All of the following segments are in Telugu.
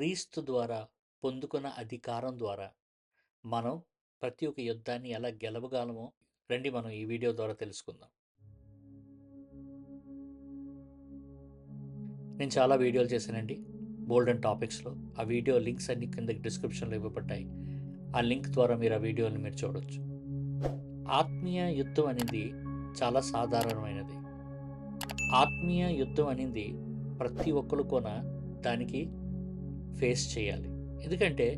క్రీస్తు ద్వారా పొందుకున్న అధికారం ద్వారా మనం ప్రతి ఒక్క యుద్ధాన్ని ఎలా గెలవగలమో రండి మనం ఈ వీడియో ద్వారా తెలుసుకుందాం. నేను చాలా వీడియోలు చేశానండి. బోల్డెన్ టాపిక్స్లో. ఆ వీడియో లింక్స్ అన్ని కిందకి డిస్క్రిప్షన్లో ఇవ్వబడ్డాయి. ఆ లింక్ ద్వారా మీరు ఆ వీడియోని మీరు చూడవచ్చు ఆత్మీయ యుద్ధం అనేది చాలా సాధారణమైనది. ఆత్మీయ యుద్ధం అనేది ప్రతి ఒక్కరు కూడా దానికి ఫేస్ చేయాలి. ఎందుకంటే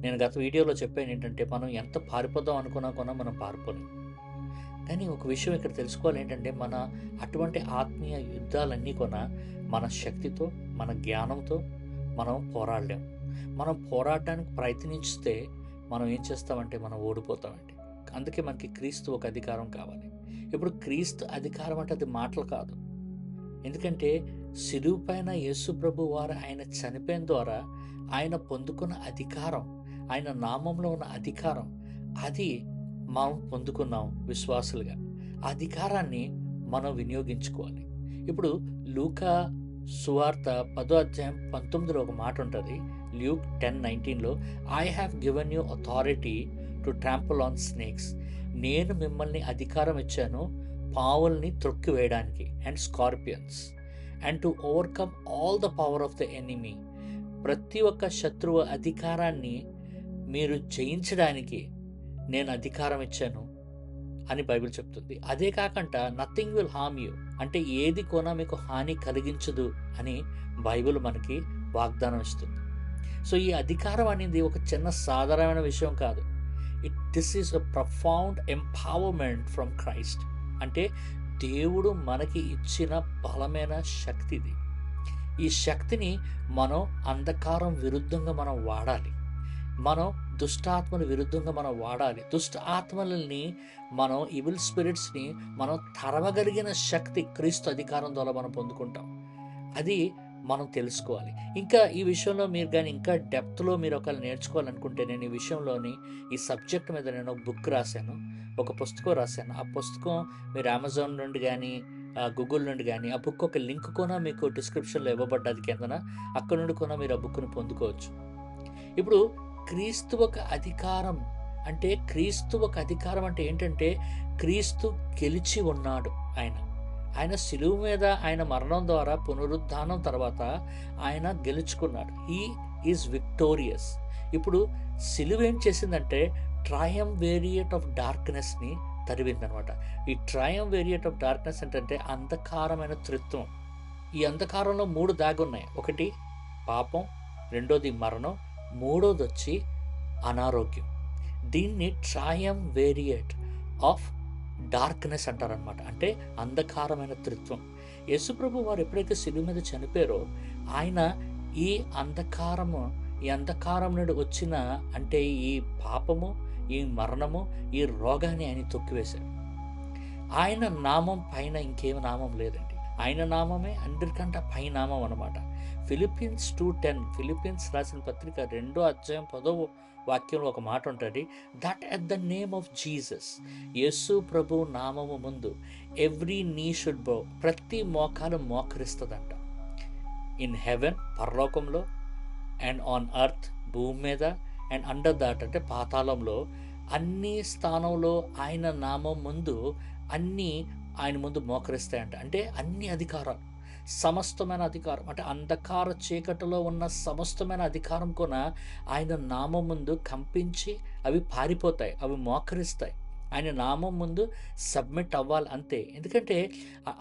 నేను గత వీడియోలో చెప్పాను ఏంటంటే మనం ఎంత పారిపోదాం అనుకున్నా కూడా మనం పారిపోలేం. కానీ ఒక విషయం ఇక్కడ తెలుసుకోవాలి ఏంటంటే మన అటువంటి ఆత్మీయ యుద్ధాలన్నీ కూడా మన శక్తితో మన జ్ఞానంతో మనం పోరాడలేం. మనం పోరాడడానికి ప్రయత్నిస్తే మనం ఏం చేస్తామంటే మనం ఓడిపోతామండి. అందుకే మనకి క్రీస్తు ఒక అధికారం కావాలి. ఇప్పుడు క్రీస్తు అధికారం అంటే అది మాటలు కాదు. ఎందుకంటే సిలువు పైన యేసుప్రభు వారు ఆయన చనిపోయిన ద్వారా ఆయన పొందుకున్న అధికారం ఆయన నామంలో ఉన్న అధికారం అది మనం పొందుకున్నాం విశ్వాసులుగా. ఆ అధికారాన్ని మనం వినియోగించుకోవాలి. ఇప్పుడు లూకా సువార్త పదో అధ్యాయం పంతొమ్మిదిలో ఒక మాట ఉంటుంది. ల్యూక్ టెన్ నైన్టీన్లో I have given you authority to trample on snakes నేను మిమ్మల్ని అధికారం ఇచ్చాను. పావుల్ని త్రొక్కి వేయడానికి and scorpions and to overcome all the power of the enemy ప్రతి ఒక్క శత్రువు అధికారాన్ని మీరు జయించడానికి నేను అధికారం ఇచ్చాను అని బైబిల్ చెప్తుంది. అదే కాకుండా నథింగ్ విల్ హామ్ యూ అంటే ఏది కూడా మీకు హాని కలిగించదు అని బైబిల్ మనకి వాగ్దానం ఇస్తుంది. సో ఈ అధికారం అనేది ఒక చిన్న సాధారణమైన విషయం కాదు. It this is a profound empowerment from Christ అంటే దేవుడు మనకి ఇచ్చిన బలమైన శక్తి ఇది ఈ శక్తిని మనం అంధకారం విరుద్ధంగా మనం వాడాలి. మనం దుష్టాత్మల విరుద్ధంగా మనం వాడాలి. దుష్ట ఆత్మలని మనం ఇవిల్ స్పిరిట్స్ని మనం తరవగలిగిన శక్తి క్రీస్తు అధికారం ద్వారా మనం పొందుకుంటాం. అది మనం తెలుసుకోవాలి. ఇంకా ఈ విషయంలో మీరు కానీ ఇంకా డెప్త్లో మీరు ఒకవేళ నేర్చుకోవాలనుకుంటే నేను ఈ విషయంలోని ఈ సబ్జెక్ట్ మీద నేను ఒక బుక్ రాశాను. ఒక పుస్తకం రాశాను. ఆ పుస్తకం మీరు అమెజాన్ నుండి కానీ గూగుల్ నుండి కానీ ఆ బుక్ ఒక లింక్ కూడా మీకు డిస్క్రిప్షన్లో ఇవ్వబడ్డది కిందన. అక్కడ నుండి కూడా మీరు ఆ బుక్ను పొందుకోవచ్చు. ఇప్పుడు క్రీస్తు ఒక అధికారం అంటే క్రీస్తు ఒక అధికారం అంటే ఏంటంటే క్రీస్తు గెలిచి ఉన్నాడు ఆయన. ఆయన సిలువు మీద ఆయన మరణం ద్వారా పునరుద్ధానం తర్వాత ఆయన గెలుచుకున్నాడు. హీ ఈజ్ విక్టోరియస్ ఇప్పుడు సిలువ ఏం చేసిందంటే ట్రయం వేరియేట్ ఆఫ్ డార్క్నెస్ని తరివిందనమాట. ఈ ట్రయం వేరియేట్ ఆఫ్ డార్క్నెస్ ఏంటంటే అంధకారమైన త్రిత్వం. ఈ అంధకారంలో మూడు దాగి ఉన్నాయి ఒకటి పాపం రెండోది మరణం మూడోది వచ్చి అనారోగ్యం. దీన్ని ట్రయం వేరియేట్ ఆఫ్ డార్క్నెస్ అంటారనమాట అంటే అంధకారమైన త్రిత్వం. యేసుప్రభు వారు ఎప్పుడైతే సిలువు మీద చనిపోయారో ఆయన ఈ అంధకారము ఈ అంధకారం నుండి వచ్చిన అంటే ఈ పాపము ఈ మరణము ఈ రోగాన్ని ఆయన తొక్కివేశారు. ఆయన నామం పైన ఇంకేం నామం లేదండి. ఆయన నామమే అందరికంటే పై నామం అనమాట ఫిలిప్పీన్స్ టూ టెన్ ఫిలిప్పీన్స్ రాసిన పత్రిక రెండో అధ్యాయం పదో వాక్యంలో ఒక మాట ఉంటుంది that at the name of Jesus యేసు ప్రభు నామము ముందు ఎవ్రీ నీ షుడ్ బో ప్రతి మోకాలు మోకరిస్తుందంట. ఇన్ హెవెన్ పరలోకంలో అండ్ ఆన్ అర్త్ భూమి మీద అండ్ అండర్ దాట్ అంటే పాతాళంలో అన్ని స్థానంలో ఆయన నామం ముందు అన్ని ఆయన ముందు మోకరిస్తాయంట. అంటే అన్ని అధికారాలు సమస్తమైన అధికారం అంటే అంధకార చీకటిలో ఉన్న సమస్తమైన అధికారం కొన ఆయన నామం ముందు కంపించి అవి పారిపోతాయి అవి మోకరిస్తాయి. ఆయన నామం ముందు సబ్మిట్ అవ్వాలి అంతే. ఎందుకంటే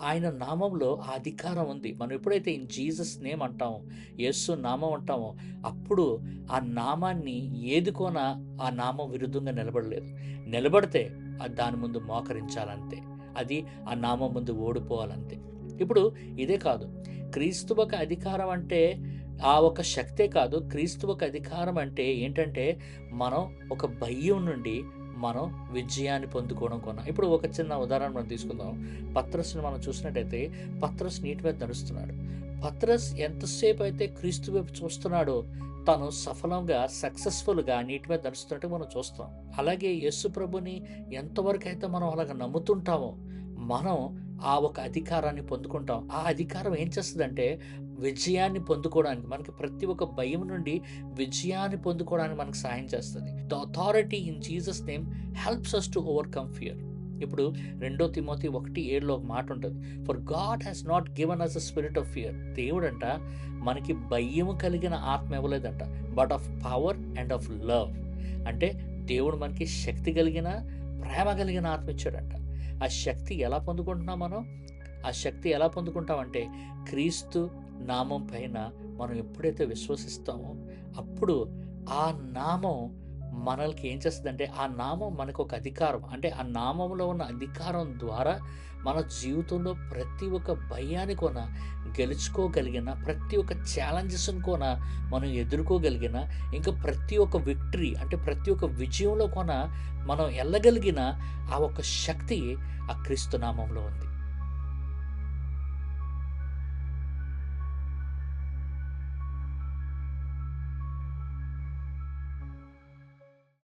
ఆయన నామంలో ఆ అధికారం ఉంది. మనం ఎప్పుడైతే ఇన్ జీసస్ నేమ్ అంటామో యేసు నామం అంటామో అప్పుడు ఆ నామాన్ని ఏదుకోన ఆ నామం విరుద్ధంగా నిలబడలేదు. నిలబడితే దాని ముందు మోకరించాలంతే. అది ఆ నామం ముందు ఓడిపోవాలంతే. ఇప్పుడు ఇదే కాదు. క్రీస్తు ఒక అధికారం అంటే ఆ ఒక శక్తే కాదు. క్రీస్తు ఒక అధికారం అంటే ఏంటంటే మనం ఒక భయం నుండి మనం విజయాన్ని పొందుకోవడం కొన్నా ఇప్పుడు ఒక చిన్న ఉదాహరణ మనం తీసుకుందాం. పత్రస్ని మనం చూసినట్టయితే పత్రస్ నీటి మీద నడుస్తున్నాడు. పత్రస్ ఎంతసేపు అయితే క్రీస్తు వైపు చూస్తున్నాడో తను సఫలంగా సక్సెస్ఫుల్గా నీటి మీద నడుస్తున్నట్టు మనం చూస్తాం. అలాగే యేసు ప్రభుని ఎంతవరకు అయితే మనం అలాగ నమ్ముతుంటామో మనం ఆ ఒక అధికారాన్ని పొందుకుంటాం. ఆ అధికారం ఏం చేస్తుందంటే విజయాన్ని పొందుకోవడానికి మనకి ప్రతి ఒక్క భయం నుండి విజయాన్ని పొందుకోవడానికి మనకు సహాయం చేస్తుంది. The authority in Jesus name helps us to overcome fear ఇప్పుడు రెండో తిమోతి ఒకటి ఏడులో ఒక మాట ఉంటుంది. For God has not given us a spirit of fear దేవుడంట మనకి భయము కలిగిన ఆత్మ ఇవ్వలేదంట. But of power and of love అంటే దేవుడు మనకి శక్తి కలిగిన ప్రేమ కలిగిన ఆత్మ ఇచ్చాడంట. ఆ శక్తి ఎలా పొందుకుంటున్నాం మనం? ఆ శక్తి ఎలా పొందుకుంటామంటే క్రీస్తు నామం పైన మనం ఎప్పుడైతే విశ్వసిస్తామో అప్పుడు ఆ నామం మనల్కి ఏం చేస్తుందంటే ఆ నామం మనకు ఒక అధికారం. అంటే ఆ నామంలో ఉన్న అధికారం ద్వారా మన జీవితంలో ప్రతి ఒక్క భయాన్ని కొన గెలుచుకోగలిగిన ప్రతి ఒక్క ఛాలెంజెస్ని కొన మనం ఎదుర్కోగలిగిన ఇంకా ప్రతి ఒక్క విక్టరీ అంటే ప్రతి ఒక్క విజయంలో కొన మనం వెళ్ళగలిగిన ఆ ఒక్క శక్తి ఆ క్రీస్తు నామంలో ఉంది.